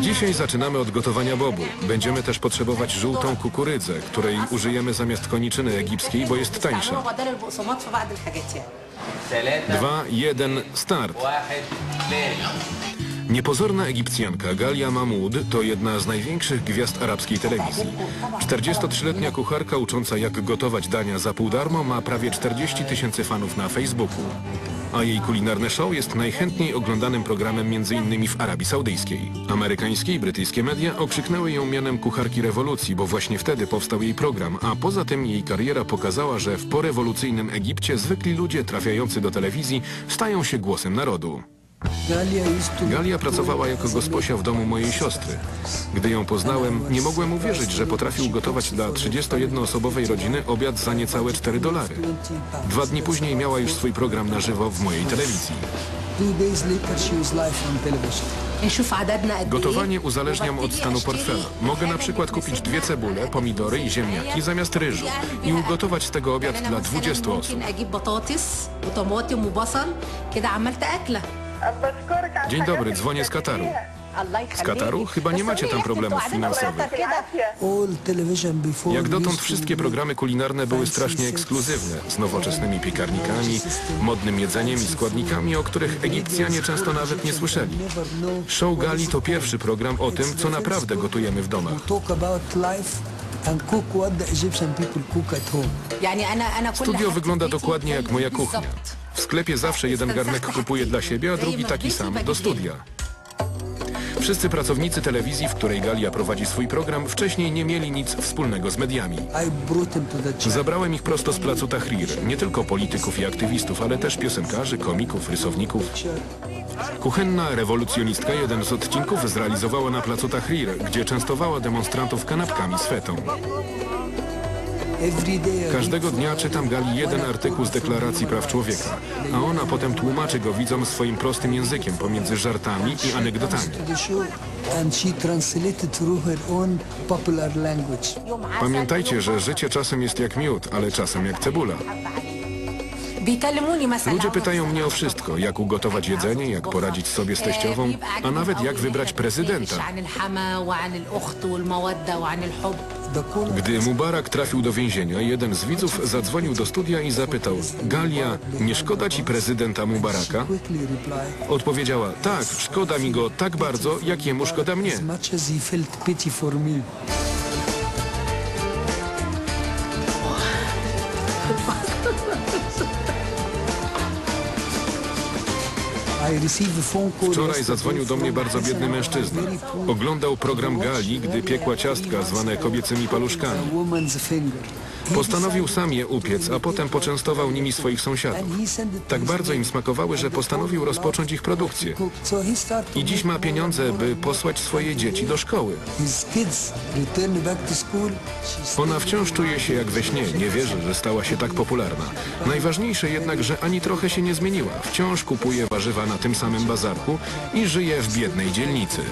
Dzisiaj zaczynamy od gotowania bobu. Będziemy też potrzebować żółtą kukurydzę, której użyjemy zamiast koniczyny egipskiej, bo jest tańsza. Dwa, jeden, start. Niepozorna Egipcjanka Galia Mahmoud to jedna z największych gwiazd arabskiej telewizji. 43-letnia kucharka ucząca jak gotować dania za pół darmo ma prawie 40 tysięcy fanów na Facebooku. A jej kulinarne show jest najchętniej oglądanym programem m.in. w Arabii Saudyjskiej. Amerykańskie i brytyjskie media okrzyknęły ją mianem kucharki rewolucji, bo właśnie wtedy powstał jej program, a poza tym jej kariera pokazała, że w porewolucyjnym Egipcie zwykli ludzie trafiający do telewizji stają się głosem narodu. Galia pracowała jako gosposia w domu mojej siostry. Gdy ją poznałem, nie mogłem uwierzyć, że potrafił gotować dla 31-osobowej rodziny obiad za niecałe 4 dolary. Dwa dni później miała już swój program na żywo w mojej telewizji. Gotowanie uzależniam od stanu portfela. Mogę na przykład kupić dwie cebule, pomidory i ziemniaki zamiast ryżu i ugotować z tego obiad dla 20 osób. Dzień dobry, dzwonię z Kataru. Z Kataru? Chyba nie macie tam problemów finansowych. Jak dotąd wszystkie programy kulinarne były strasznie ekskluzywne, z nowoczesnymi piekarnikami, modnym jedzeniem i składnikami, o których Egipcjanie często nawet nie słyszeli. Show Gali to pierwszy program o tym, co naprawdę gotujemy w domach. Studio wygląda dokładnie jak moja kuchnia sklepie zawsze jeden garnek kupuje dla siebie, a drugi taki sam do studia. Wszyscy pracownicy telewizji, w której Galia prowadzi swój program, wcześniej nie mieli nic wspólnego z mediami. Zabrałem ich prosto z placu Tahrir, nie tylko polityków i aktywistów, ale też piosenkarzy, komików, rysowników. Kuchenna rewolucjonistka jeden z odcinków zrealizowała na placu Tahrir, gdzie częstowała demonstrantów kanapkami z fetą. Każdego dnia czytam Gali jeden artykuł z Deklaracji Praw Człowieka, a ona potem tłumaczy go widzom swoim prostym językiem pomiędzy żartami i anegdotami. Pamiętajcie, że życie czasem jest jak miód, ale czasem jak cebula. Ludzie pytają mnie o wszystko, jak ugotować jedzenie, jak poradzić sobie z teściową, a nawet jak wybrać prezydenta. Gdy Mubarak trafił do więzienia, jeden z widzów zadzwonił do studia i zapytał Galia, nie szkoda ci prezydenta Mubaraka? Odpowiedziała, tak, szkoda mi go tak bardzo, jak jemu szkoda mnie. Wczoraj zadzwonił do mnie bardzo biedny mężczyzna. Oglądał program Gali, gdy piekła ciastka zwane kobiecymi paluszkami. Postanowił sam je upiec, a potem poczęstował nimi swoich sąsiadów. Tak bardzo im smakowały, że postanowił rozpocząć ich produkcję. I dziś ma pieniądze, by posłać swoje dzieci do szkoły. Ona wciąż czuje się jak we śnie, nie wierzy, że stała się tak popularna. Najważniejsze jednak, że ani trochę się nie zmieniła. Wciąż kupuje warzywa na tym samym bazarku i żyje w biednej dzielnicy.